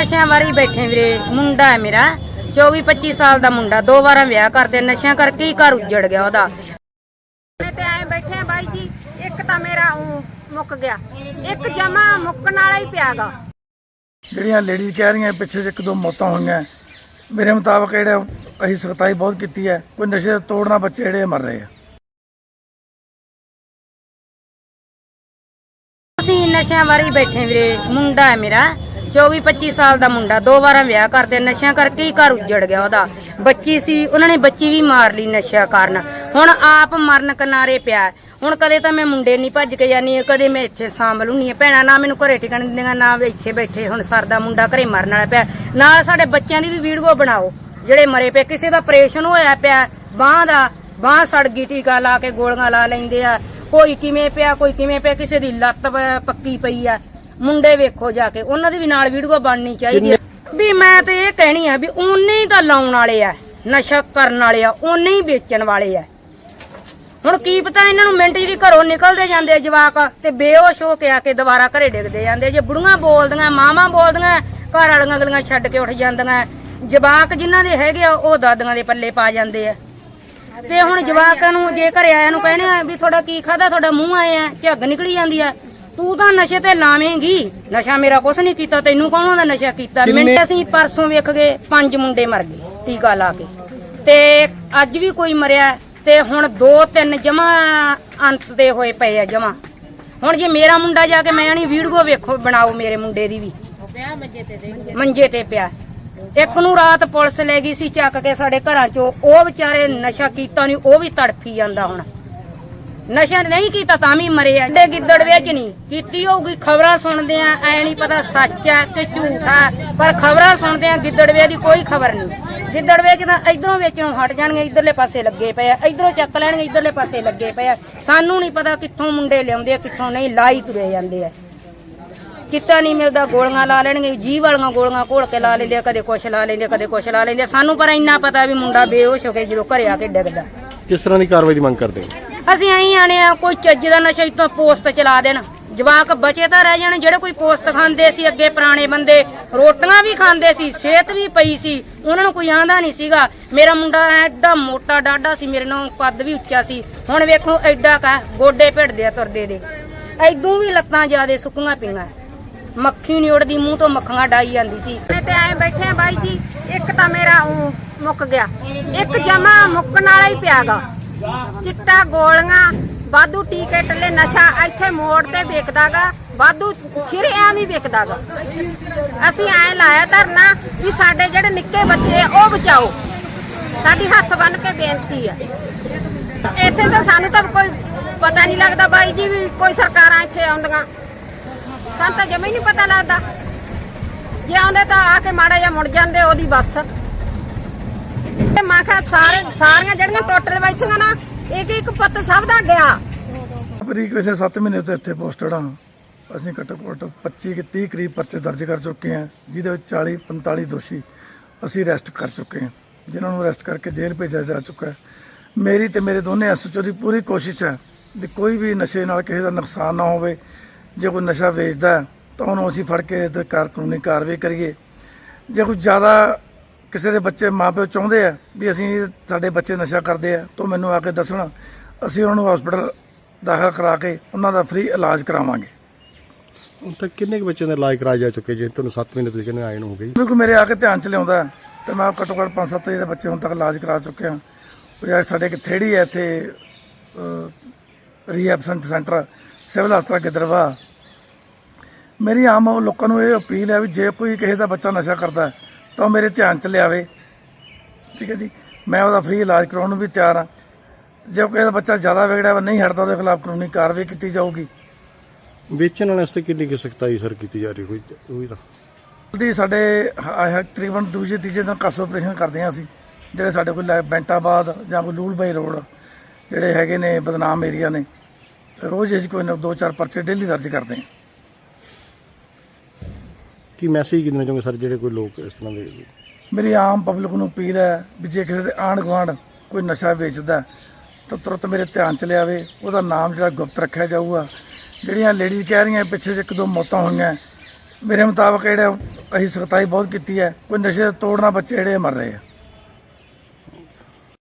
ਨਸ਼ਿਆਂ ਵਾਰੀ ਬੈਠੇ ਵੀਰੇ ਮੁੰਡਾ ਹੈ ਮੇਰਾ 24 25 ਸਾਲ ਦਾ ਮੁੰਡਾ ਦੋ ਵਾਰਾਂ ਵਿਆਹ ਕਰਦੇ ਨਸ਼ਿਆਂ ਕਰਕੇ ਹੀ ਘਰ ਉੱਜੜ ਗਿਆ ਉਹਦਾ। ਮੈਂ ਤੇ ਐ ਬੈਠੇ ਆ ਬਾਈ ਜੀ ਇੱਕ ਤਾਂ ਮੇਰਾ ਊਂ ਮੁੱਕ ਗਿਆ ਇੱਕ ਜਮਾ ਮੁੱਕਣ ਵਾਲਾ ਹੀ ਪਿਆਗਾ ਜਿਹੜੀਆਂ ਲੇਡੀ ਕਹਿ ਰਹੀਆਂ ਪਿੱਛੇ ਇੱਕ ਦੋ ਮੌਤਾਂ ਹੋਈਆਂ ਮੇਰੇ ਮੁਤਾਬਕ ਜਿਹੜੇ ਅਸੀਂ ਸਖਤਾਈ ਬਹੁਤ ਕੀਤੀ ਹੈ ਕੋਈ ਨਸ਼ੇ ਤੋੜਨਾ ਬੱਚੇ ਜਿਹੜੇ ਮਰ ਰਹੇ ਆ। ਅਸੀਂ ਨਸ਼ਿਆਂ ਵਾਰੀ ਬੈਠੇ ਵੀਰੇ ਮੁੰਡਾ ਹੈ ਮੇਰਾ 24 25 ਸਾਲ ਦਾ ਮੁੰਡਾ, ਦੋ ਵਾਰਾਂ ਵਿਆਹ ਕਰਦੇ, ਨਸ਼ਿਆਂ ਕਰਕੇ ਹੀ ਘਰ ਉੱਜੜ ਗਿਆ ਉਹਦਾ। ਬੱਚੀ ਸੀ, ਉਹਨਾਂ ਨੇ ਬੱਚੀ ਵੀ ਮਾਰ ਲਈ ਨਸ਼ਿਆਂ ਕਾਰਨ। ਹੁਣ ਆਪ ਮਰਨ ਕਿਨਾਰੇ ਪਿਆ ਹੁਣ ਕਦੇ ਤਾਂ ਮੈਂ ਮੁੰਡੇ ਨਹੀਂ ਭੱਜ ਕੇ ਜਾਨੀ ਹੈ ਕਦੇ ਮੈਂ ਇੱਥੇ ਸਾਂਭਲ ਹੁੰਨੀ ਹੈ। ਭੈਣਾਂ ਨਾ ਮੈਨੂੰ ਘਰੇ ਟਿਕਣ ਦਿੰਦੀਆਂ, ਨਾ ਇੱਥੇ ਬੈਠੇ ਹੁਣ ਸਰਦਾ ਮੁੰਡਾ ਘਰੇ ਮਰਨ ਵਾਲਾ ਪਿਆ। ਨਾਲ ਸਾਡੇ ਬੱਚਿਆਂ ਦੀ ਵੀ ਵੀਡੀਓ ਬਣਾਓ, ਜਿਹੜੇ ਮਰੇ ਪਏ। ਕਿਸੇ ਦਾ ਆਪਰੇਸ਼ਨ ਹੋਇਆ ਪਿਆ, ਬਾਹ ਦਾ, ਬਾਹ ਸੜ ਗਈ, ਟੀਕਾ ਲਾ ਕੇ ਗੋਲੀਆਂ ਲਾ ਲੈਂਦੇ ਆ। ਕੋਈ ਕਿਵੇਂ ਪਿਆ, ਕੋਈ ਕਿਵੇਂ ਪਿਆ, ਕਿਸੇ ਦੀ ਲੱਤ ਪੱਕੀ ਪਈ ਆ। ਮੁੰਡੇ ਵੇਖੋ ਜਾ ਕੇ, ਉਹਨਾਂ ਦੀ ਵੀ ਨਾਲ ਵੀਡੀਓ ਬਣਨੀ ਚਾਹੀਦੀ ਹੈ। ਵੀ ਮੈਂ ਤੇ ਇਹ ਕਹਿਣੀ ਆ ਵੀ ਉਹਨੇ ਹੀ ਤਾਂ ਲਾਉਣ ਵਾਲੇ ਆ, ਨਸ਼ਾ ਕਰਨ ਵਾਲੇ ਆ ਉਹਨੇ ਹੀ ਵੇਚਣ ਵਾਲੇ ਆ। ਹੁਣ ਕੀ ਪਤਾ ਇਹਨਾਂ ਨੂੰ ਮਿੰਟ ਜੀ ਘਰੋਂ ਨਿਕਲਦੇ ਜਾਂਦੇ ਜਵਾਕ, ਤੇ ਬੇਹੋਸ਼ ਹੋ ਕੇ ਆ ਕੇ ਦੁਬਾਰਾ ਘਰੇ ਡਿੱਗਦੇ ਜਾਂਦੇ ਆ। ਜੇ ਬੁੜੀਆਂ ਬੋਲਦੀਆਂ, ਮਾਵਾਂ ਬੋਲਦੀਆਂ, ਘਰ ਵਾਲੀਆਂ ਗਲੀਆਂ ਛੱਡ ਕੇ ਉੱਠ ਜਾਂਦੀਆਂ। ਜਵਾਕ ਜਿਨ੍ਹਾਂ ਦੇ ਹੈਗੇ ਆ, ਉਹ ਦਾਦੀਆਂ ਦੇ ਪੱਲੇ ਪਾ ਜਾਂਦੇ ਆ। ਤੇ ਹੁਣ ਜਵਾਕਾਂ ਨੂੰ, ਜੇ ਘਰੇ ਆਇਆ ਨੂੰ ਕਹਿਣੇ ਆ ਵੀ ਤੁਹਾਡਾ ਕੀ ਖਾਦਾ ਤੁਹਾਡਾ ਮੂੰਹ ਆਏ ਆ ਝੱਗ ਨਿਕਲੀ ਜਾਂਦੀ ਆ ਤੂੰ ਤਾਂ ਨਸ਼ੇ ਤੇ ਲਾਵੇਂਗੀ। ਨਸ਼ਾ ਮੇਰਾ ਕੁਛ ਨਹੀਂ ਕੀਤਾ ਤੈਨੂੰ ਕੌਣ ਉਹਦਾ ਨਸ਼ਾ ਕੀਤਾ? ਮਿੰਟ ਅਸੀਂ ਪਰਸੋਂ ਵੇਖ ਗਏ ਪੰਜ ਮੁੰਡੇ ਮਰ ਗਏ ਟੀਕਾ ਲਾ ਕੇ। ਤੇ ਅੱਜ ਵੀ ਕੋਈ ਮਰਿਆ ਤੇ ਹੁਣ ਦੋ ਤਿੰਨ ਜਮਾ ਅੰਤ ਦੇ ਹੋਏ ਪਏ ਆ ਜਮਾ। ਹੁਣ ਜੇ ਮੇਰਾ ਮੁੰਡਾ ਜਾ ਕੇ ਮੈਂ ਨਹੀਂ ਵੀਡੀਓ ਵੇਖੋ ਬਣਾਓ ਮੇਰੇ ਮੁੰਡੇ ਦੀ ਵੀ। ਮੰਜੇ ਤੇ ਪਿਆ। ਇੱਕ ਨੂੰ ਰਾਤ ਪੁਲਿਸ ਲੈ ਗਈ ਸੀ ਚੱਕ ਕੇ ਸਾਡੇ ਘਰਾਂ ਚੋਂ। ਉਹ ਵਿਚਾਰੇ ਨਸ਼ਾ ਕੀਤਾ ਨਹੀਂ ਉਹ ਵੀ ਤੜਫੀ ਜਾਂਦਾ ਹੁਣ। ਨਸ਼ਾ ਨਹੀਂ ਕੀਤਾ ਤਾਂ ਵੀ ਮਰੇ ਆ। ਡੇ ਗਿੱਦੜ ਵਿੱਚ ਨਹੀਂ। ਕੀਤੀ ਹੋਊਗੀ ਖਬਰਾਂ ਸੁਣਦੇ ਆ ਐ ਨਹੀਂ ਪਤਾ ਸੱਚ ਹੈ ਕਿ ਝੂਠ ਹੈ ਪਰ ਖਬਰਾਂ ਸੁਣਦੇ ਆ ਗਿੱਦੜ ਦੀ ਕੋਈ ਖਬਰ ਨਹੀਂ। ਗਿੱਦੜ ਵੇਚ ਤਾਂ ਇਧਰੋਂ ਵੇਚਣੋਂ ਹਟ ਜਾਣਗੇ ਇਧਰਲੇ ਪਾਸੇ ਲੱਗੇ ਪਏ ਆ। ਇਧਰੋਂ ਚੱਕ ਲੈਣਗੇ ਇਧਰਲੇ ਪਾਸੇ ਲੱਗੇ ਪਏ ਆ। ਸਾਨੂੰ ਨਹੀਂ ਪਤਾ ਕਿੱਥੋਂ ਮੁੰਡੇ ਲਿਆਉਂਦੇ ਆ ਕਿੱਥੋਂ ਨਹੀਂ ਲਾਈ ਤੁਰੇ ਜਾਂਦੇ ਆ। ਕਿੱਤਾ ਨਹੀਂ ਮਿਲਦਾ ਗੋਲੀਆਂ ਲਾ ਲੈਣਗੇ ਜੀ ਵਾਲੀਆਂ ਗੋਲੀਆਂ ਘੋਲ ਕੇ ਲਾ ਲੈਂਦੇ ਆ, ਕਦੇ ਕੁਛ ਲਾ ਲੈਂਦੇ ਆ, ਕਦੇ ਕੁਛ ਲਾ ਲੈਂਦੇ ਸਾਨੂੰ ਪਰ ਇੰਨਾ ਪਤਾ ਵੀ ਮੁੰਡਾ ਬੇਹੋਸ਼ ਹੋ ਕੇ ਜਦੋਂ ਘਰੇ ਆ ਕੇ ਡਿੱਗਦਾ। ਕਿਸ ਤਰ੍ਹਾਂ ਦੀ ਕਾਰਵਾਈ ਦੀ ਮੰਗ ਕਰਦੇ ਹੋ? ਅਸੀਂ ਐਂ ਆਣੇ ਆ, ਕੋਈ ਚੱਜ ਦਾ ਨਸ਼ਾ ਇਤੋਂ ਪੋਸਟ ਚਲਾ ਦੇਣ। ਜਵਾਕ ਬਚੇ ਤਾਂ ਰਹਿ ਜਾਣ, ਜਿਹੜੇ ਕੋਈ ਪੋਸਤ ਖਾਂਦੇ ਸੀ, ਅੱਗੇ ਪੁਰਾਣੇ ਬੰਦੇ, ਰੋਟੀਆਂ ਵੀ ਖਾਂਦੇ ਸੀ, ਸਿਹਤ ਵੀ ਪਈ ਸੀ, ਉਹਨਾਂ ਨੂੰ ਕੋਈ ਆਂਦਾ ਨਹੀਂ ਸੀਗਾ। ਮੇਰਾ ਮੁੰਡਾ ਐਡਾ ਮੋਟਾ ਡਾਡਾ ਸੀ, ਮੇਰੇ ਨਾਲ ਕੱਦ ਵੀ ਉੱਚਾ ਸੀ। ਹੁਣ ਵੇਖੋ, ਐਡਾ ਕਾ ਗੋਡੇ ਭਿੜਦੇ ਆ ਤੁਰਦੇ ਦੇ। ਐਦੋਂ ਵੀ ਲੱਤਾਂ ਜਿਆਦੇ ਸੁੱਕੀਆਂ ਪਈਆਂ। ਮੱਖੀ ਨਹੀਂ ਉੜਦੀ ਮੂੰਹ ਤੋਂ ਮੱਖੀਆਂ ਡਾਈ ਜਾਂਦੀ ਸੀ। ਤੇ ਐ ਬੈਠੇ ਆ ਬਾਈ ਜੀ, ਇੱਕ ਤਾਂ ਮੇਰਾ ਊਂ ਮੁੱਕ ਗਿਆ। ਇੱਕ ਜਮਾ ਮੁੱਕਣ ਵਾਲਾ ਹੀ ਪਿਆਗਾ ਚਿੱਟਾ ਗੋਲੀਆਂ, ਵਾਧੂ ਟੀਕੇ ਟੱਲੇ ਨਸ਼ਾ ਇੱਥੇ ਮੋੜ ਤੇ ਵੇਚਦਾਗਾ ਵਾਧੂ ਛਿਰਿਆਂ ਵੀ ਵੇਚਦਾਗਾ ਅਸੀਂ ਐ ਲਾਇਆ ਧਰਨਾ ਵੀ ਸਾਡੇ ਜਿਹੜੇ ਨਿੱਕੇ ਬੱਚੇ ਉਹ ਬਚਾਓ। ਸਾਡੀ ਹੱਥ ਬੰਨ ਕੇ ਬੇਨਤੀ ਆ। ਇੱਥੇ ਤਾਂ ਸਾਨੂੰ ਤਾਂ ਕੋਈ ਪਤਾ ਨਹੀਂ ਲੱਗਦਾ ਬਾਈ ਜੀ ਵੀ ਕੋਈ ਸਰਕਾਰਾਂ ਇੱਥੇ ਆਉਂਦੀਆਂ। ਸਾਨੂੰ ਤਾਂ ਜਮਾ ਹੀ ਨਹੀਂ ਪਤਾ ਲੱਗਦਾ। ਜੇ ਆਉਂਦੇ ਤਾਂ ਆ ਕੇ ਮਾੜਾ ਜਿਹਾ ਮੁੜ ਜਾਂਦੇ ਉਹਦੀ ਬੱਸ। ਤੇ ਮੈਂ ਕਿਹਾ ਸਾਰੇ, ਸਾਰੀਆਂ ਜਿਹੜੀਆਂ ਟੋਟਲ ਬੈਠੀਆਂ ਨਾ, ਇੱਕ ਇੱਕ ਪੁੱਤ ਸਭ ਦਾ ਗਿਆ। ਤਰੀਕ ਵੈਸੇ 7 ਮਹੀਨੇ ਤੋਂ ਇੱਥੇ ਪੋਸਟਡ ਹਾਂ। ਅਸੀਂ ਘੱਟੋ ਘੱਟ 25 ਕਿ 30 ਕਰੀਬ ਪਰਚੇ ਦਰਜ ਕਰ ਚੁੱਕੇ ਹਾਂ, ਜਿਹਦੇ ਵਿੱਚ 40 45 ਦੋਸ਼ੀ ਅਸੀਂ ਅਰੈਸਟ ਕਰ ਚੁੱਕੇ ਹਾਂ, ਜਿਨ੍ਹਾਂ ਨੂੰ ਅਰੈਸਟ ਕਰਕੇ ਜੇਲ੍ਹ ਭੇਜਿਆ ਜਾ ਚੁੱਕਾ ਹੈ। ਮੇਰੀ ਤੇ ਮੇਰੇ ਦੋਨੇ ਐਸਐਚਓ ਦੀ ਪੂਰੀ ਕੋਸ਼ਿਸ਼ ਹੈ ਵੀ ਕੋਈ ਵੀ ਨਸ਼ੇ ਨਾਲ ਕਿਸੇ ਦਾ ਨੁਕਸਾਨ ਨਾ ਹੋਵੇ। ਜੇ ਕੋਈ ਨਸ਼ਾ ਵੇਚਦਾ ਤਾਂ ਉਹਨੂੰ ਅਸੀਂ ਫੜ ਕੇ ਤੇ ਕਾਨੂੰਨੀ ਕਾਰਵਾਈ ਕਰੀਏ। ਜੇ ਕੋਈ ਜ਼ਿਆਦਾ ਕਿਸੇ ਦੇ ਬੱਚੇ ਮਾਪਿਓ ਚਾਹੁੰਦੇ ਆ ਵੀ ਅਸੀਂ ਸਾਡੇ ਬੱਚੇ ਨਸ਼ਾ ਕਰਦੇ ਆ ਤਾਂ ਮੈਨੂੰ ਆ ਕੇ ਦੱਸਣ। ਅਸੀਂ ਉਹਨਾਂ ਨੂੰ ਹਸਪੀਟਲ ਦਾਖਲ ਕਰਾ ਕੇ ਉਹਨਾਂ ਦਾ ਫ੍ਰੀ ਇਲਾਜ ਕਰਾਵਾਂਗੇ। ਹੁਣ ਤੱਕ ਕਿੰਨੇ ਕੁ ਬੱਚਿਆਂ ਦਾ ਇਲਾਜ ਕਰਾਇਆ ਜਾ ਚੁੱਕਿਆ ਜੇ? ਤੁਹਾਨੂੰ 7 ਮਹੀਨੇ ਤੁਸੀਂ ਕਹਿੰਦੇ ਆਏ ਨੂੰ ਹੋ ਗਈ ਕਿਉਂਕਿ ਮੇਰੇ ਆ ਕੇ ਧਿਆਨ ਚ ਲਿਆਉਂਦਾ ਤੇ ਮੈਂ ਘੱਟੋ ਘੱਟ 5-7 ਜਿਹੜੇ ਬੱਚੇ ਹੁਣ ਤੱਕ ਇਲਾਜ ਕਰਾ ਚੁੱਕੇ ਆ। ਸਾਡੇ ਇੱਕ ਥੇੜੀ ਹੈ ਇੱਥੇ ਰੀਹੈਬ ਸੈਂਟਰ ਸਿਵਲ ਹਸਪਤਾਲ ਗਿੱਦੜਵਾ ਮੇਰੀ ਆਮ ਉਹ ਲੋਕਾਂ ਨੂੰ ਇਹ ਅਪੀਲ ਹੈ ਵੀ ਜੇ ਕੋਈ ਕਿਸੇ ਦਾ ਬੱਚਾ ਨਸ਼ਾ ਕਰਦਾ ਹੈ, ਤਾਂ ਉਹ ਮੇਰੇ ਧਿਆਨ ਚ ਲਿਆਵੇ। ਠੀਕ ਹੈ ਜੀ। ਮੈਂ ਉਹਦਾ ਫ੍ਰੀ ਇਲਾਜ ਕਰਾਉਣ ਨੂੰ ਵੀ ਤਿਆਰ ਹਾਂ। ਜੇ ਕੋਈ ਦਾ ਬੱਚਾ ਜ਼ਿਆਦਾ ਵਿਗੜਿਆ ਵਾ ਨਹੀਂ ਹਟਦਾ ਉਹਦੇ ਖਿਲਾਫ ਕਾਨੂੰਨੀ ਕਾਰਵਾਈ ਕੀਤੀ ਜਾਊਗੀ। ਵੇਚਣ ਵਾਲਿਆਂ ਵਾਸਤੇ ਕਿੰਨੀ ਕੁ ਸਖਤਾਈ ਸਰ ਕੀਤੀ ਜਾ ਰਹੀ ਕੋਈ ਉਹ ਵੀ ਤਾਂ? ਦੀ ਸਾਡੇ ਆਹ ਤਕਰੀਬਨ ਦੂਜੇ ਤੀਜੇ ਦਿਨ ਕਸ ਆਪਰੇਸ਼ਨ ਕਰਦੇ ਹਾਂ ਅਸੀਂ। ਜਿਹੜੇ ਸਾਡੇ ਕੋਲ ਬੈਂਟਾਬਾਦ ਜਾਂ ਕੋਈ ਲੂਲਬਾਈ ਰੋਡ ਜਿਹੜੇ ਹੈਗੇ ਨੇ ਬਦਨਾਮ ਏਰੀਆ ਨੇ ਰੋਜ਼ ਅਸੀਂ ਕੋਈ ਨਾ ਦੋ ਚਾਰ ਪਰਚੇ ਡੇਲੀ ਦਰਜ ਕਰਦੇ ਹਾਂ। ਕੀ ਮੈਸੇਜ ਕਿੰਨਾ ਚਾਹੁੰਗੇ ਸਰ ਜਿਹੜੇ ਕੋਈ ਲੋਕ ਇਸ ਤਰ੍ਹਾਂ ਦੇ? ਮੇਰੀ ਆਮ ਪਬਲਿਕ ਨੂੰ ਅਪੀਲ ਹੈ ਵੀ ਜੇ ਕਿਸੇ ਦੇ ਆਂਢ ਗੁਆਂਢ ਕੋਈ ਨਸ਼ਾ ਵੇਚਦਾ ਤਾਂ ਤੁਰੰਤ ਮੇਰੇ ਧਿਆਨ ਚ ਲਿਆਵੇ। ਉਹਦਾ ਨਾਮ ਜਿਹੜਾ ਗੁਪਤ ਰੱਖਿਆ ਜਾਊਗਾ। ਜਿਹੜੀਆਂ ਲੇਡੀ ਕਹਿ ਰਹੀਆਂ ਪਿੱਛੇ ਇੱਕ ਦੋ ਮੌਤਾਂ ਹੋਈਆਂ, ਮੇਰੇ ਮੁਤਾਬਕ ਜਿਹੜਾ ਅਸੀਂ ਸਖਤਾਈ ਬਹੁਤ ਕੀਤੀ ਹੈ, ਕੋਈ ਨਸ਼ੇ ਤੋੜਨਾ ਬੱਚੇ ਜਿਹੜੇ ਮਰ ਰਹੇ ਆ।